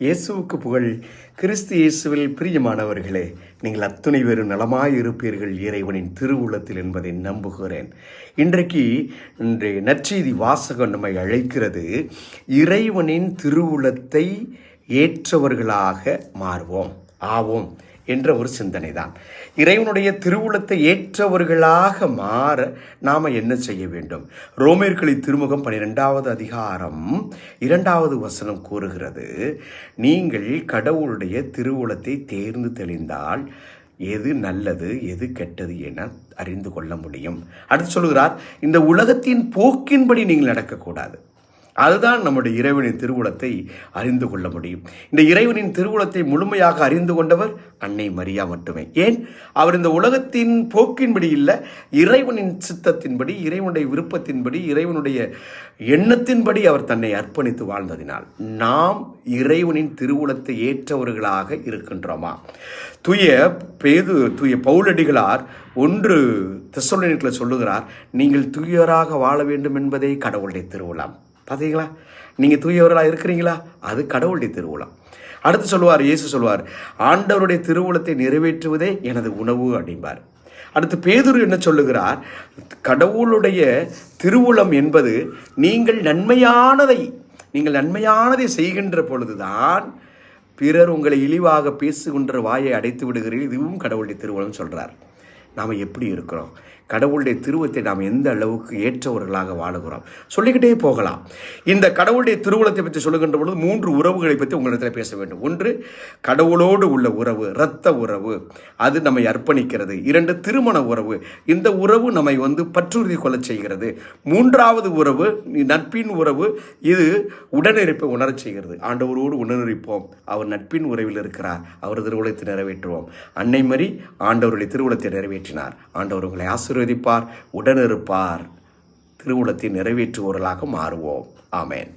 இயேசுவுக்கு புகழ். கிறிஸ்து இயேசுவில் பிரியமானவர்களே நீங்கள் அத்துணை பேரும் நலமாய் இருப்பீர்கள் இறைவனின் திருவுளத்தில் என்பதை நம்புகிறேன். இன்றைக்கு இன்றைய நற்செய்தி வாசகம் நம்மை அழைக்கிறது இறைவனின் திருவுளத்தை ஏற்றவர்களாக மாறுவோம். ஆவோம். என்ற ஒரு சிந்தனை தான் இறைவனுடைய திருவுளத்தை ஏற்றவர்களாக மாற நாம் என்ன செய்ய வேண்டும்? ரோமேர்களின் திருமுகம் பன்னிரெண்டாவது அதிகாரம் இரண்டாவது வசனம் கூறுகிறது நீங்கள் கடவுளுடைய திருவுளத்தை தேர்ந்து தெளிந்தால் எது நல்லது எது கெட்டது என அறிந்து கொள்ள முடியும். அடுத்து சொல்கிறார் இந்த உலகத்தின் போக்கின்படி நீங்கள் நடக்கக்கூடாது. அதுதான் நம்முடைய இறைவனின் திருவுளத்தை அறிந்து கொள்ள முடியும். இந்த இறைவனின் திருவுளத்தை முழுமையாக அறிந்து கொண்டவர் அன்னை மரியா மட்டுமே. ஏன்? அவர் இந்த உலகத்தின் போக்கின்படி இல்லை இறைவனின் சித்தத்தின்படி இறைவனுடைய விருப்பத்தின்படி இறைவனுடைய எண்ணத்தின்படி அவர் தன்னை அர்ப்பணித்து வாழ்ந்ததினால் நாம் இறைவனின் திருவுளத்தை ஏற்றவர்களாக இருக்கின்றோமா? தூய பேது தூய பவுலடிகளார் ஒன்று தெசலோனிக்கல சொல்லுகிறார் நீங்கள் தூயராக வாழ வேண்டும் என்பதே கடவுளுடைய திருவிழா பார்த்தீங்களா நீங்கள் தூயவர்களாக இருக்கிறீங்களா? அது கடவுளுடைய திருவிழா அடுத்து சொல்லுவார் இயேசு சொல்லுவார் ஆண்டவருடைய திருவுளத்தை நிறைவேற்றுவதே எனது உணவு அப்படிம்பார். அடுத்து பேதுரு என்ன சொல்லுகிறார்? கடவுளுடைய திருவுளம் என்பது நீங்கள் நன்மையானதை நீங்கள் நன்மையானதை செய்கின்ற பொழுதுதான் பிறர் உங்களை இழிவாக பேசுகின்ற வாயை அடைத்து விடுகிறீர்கள். இதுவும் கடவுளுடைய திருவுளம் சொல்கிறார் நாம் எப்படி இருக்கிறோம்? கடவுளுடைய திருவத்தை நாம் எந்த அளவுக்கு ஏற்றவர்களாக வாழுகிறோம்? சொல்லிக்கிட்டே போகலாம். இந்த கடவுளுடைய திருவுளத்தை பற்றி சொல்லுகின்ற பொழுது மூன்று உறவுகளை பற்றி உங்களிடத்தில் பேச வேண்டும். ஒன்று கடவுளோடு உள்ள உறவு இரத்த உறவு அது நம்மை அர்ப்பணிக்கிறது. இரண்டு திருமண உறவு இந்த உறவு நம்மை வந்து பற்றுறுதி கொள்ளச் செய்கிறது. மூன்றாவது உறவு நட்பின் உறவு இது உடனிருப்பை உணரச் செய்கிறது. ஆண்டவரோடு உடனிருப்போம் அவர் நட்பின் உறவில் இருக்கிறார். அவர் திருவுளத்தை நிறைவேற்றுவோம். அன்னை மரி ஆண்டவருடைய திருவுளத்தை நிறைவேற்றினார். ஆண்டவர் உங்களை ஆசீர்வதிப்பார் உடனிருப்பார். திருவுளத்தை நிறைவேற்றுவோர்களாக மாறுவோம். ஆமேன்.